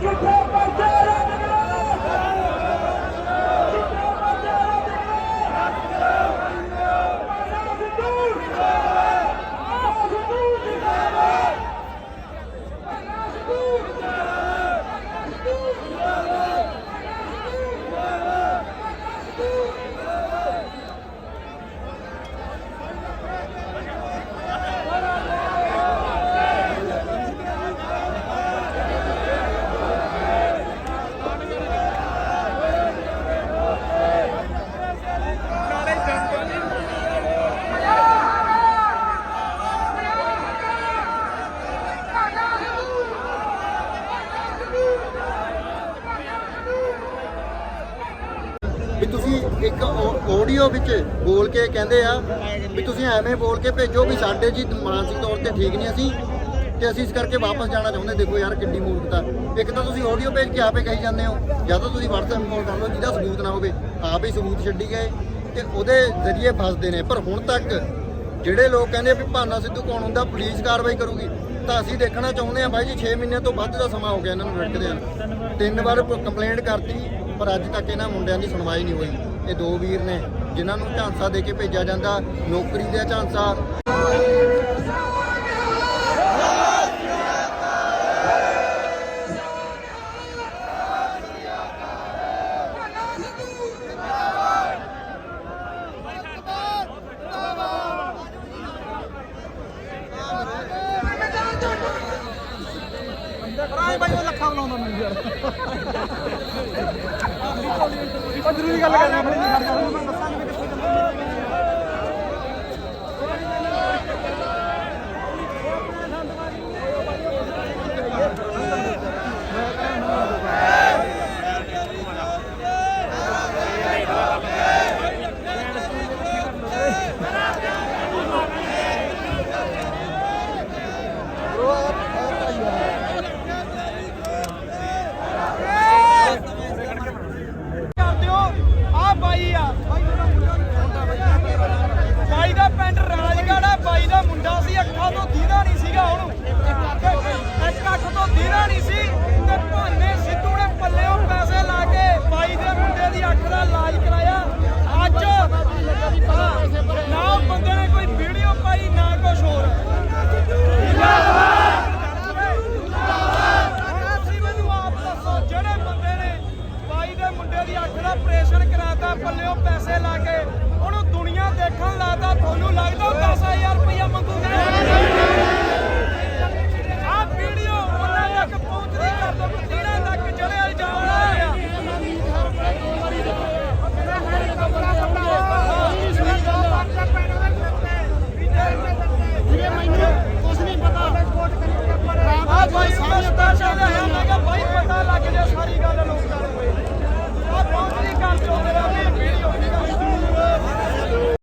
Get down! ਵੀ ਤੁਸੀਂ ਇੱਕ audio ਵਿੱਚ ਬੋਲ ਕੇ ਕਹਿੰਦੇ ਆ ਵੀ ਤੁਸੀਂ ਐਵੇਂ ਬੋਲ ਕੇ ਭੇਜੋ ਵੀ ਸਾਡੇ ਜੀ ਮਾਨਸਿਕ ਤੌਰ ਤੇ ਠੀਕ ਨਹੀਂ ਅਸੀਂ ਤੇ ਅਸੀਂ ਇਸ ਕਰਕੇ ਵਾਪਸ ਜਾਣਾ ਚਾਹੁੰਦੇ। ਦੇਖੋ ਯਾਰ ਕਿੰਨੀ ਮੂਰਖਤਾ। ਇੱਕ ਤਾਂ ਤੁਸੀਂ ਆਡੀਓ ਭੇਜ ਕੇ ਆਪੇ ਕਹੀ ਜਾਂਦੇ ਹੋ। ਜਾਂ ਤਾਂ ਤੁਸੀਂ WhatsApp ਕਾਲ ਕਰ ਲਓ, ਜਿਹਦਾ ਸਬੂਤ ਨਾ ਹੋਵੇ। ਆਪ ਹੀ ਸਬੂਤ ਛੱਡੀ ਗਏ। ਤੇ ਉਹਦੇ ਜ਼ਰੀਏ ਫਸਦੇ ਨੇ। ਪਰ ਹੁਣ ਤੱਕ ਜਿਹੜੇ ਲੋਕ ਕਹਿੰਦੇ ਵੀ ਭਾਨਾ ਸਿੱਧੂ ਕੌਣ ਹੁੰਦਾ, ਪੁਲਿਸ ਕਾਰਵਾਈ ਕਰੂਗੀ। ਤਾਂ ਅਸੀਂ ਦੇਖਣਾ ਚਾਹੁੰਦੇ ਆ ਬਾਈ ਜੀ 6 ਮਹੀਨੇ ਤੋਂ ਵੱਧ ਦਾ ਸਮਾਂ ਹੋ ਗਿਆ ਇਹਨਾਂ ਨੂੰ ਰੜਕਦੇ ਆ ਤਿੰਨ ਵਾਰ ਕੰਪਲੇਂਟ ਕਰਤੀ, ਪਰ ਅੱਜ ਤੱਕ ਇਹਨਾਂ ਮੁੰਡਿਆਂ ਦੀ ਸੁਣਵਾਈ ਨਹੀਂ ਹੋਈ। ਇਹ ਦੋ ਵੀਰ ਨੇ, ਜਿਨ੍ਹਾਂ ਨੂੰ ਝਾਂਸਾ ਦੇ ਕੇ ਭੇਜਿਆ ਜਾਂਦਾ। ਨੌਕਰੀ ਦਾ ਝਾਂਸਾ। ਬਾਈ ਉਹ ਲੱਖਾਂ ਬੁਲਾਉਂਦਾ ਮੈਨੂੰ ਯਾਰ। ਉਹ ਜ਼ਰੂਰੀ ਗੱਲ ਕਰਨੀ ਆਪਣੀ। ਪੈਸੇ ਲਾ ਕੇ ਉਹਨੂੰ ਦੁਨੀਆ ਦੇਖਣ ਲੱਗਦਾ ਤੁਹਾਨੂੰ ਲੱਗਦਾ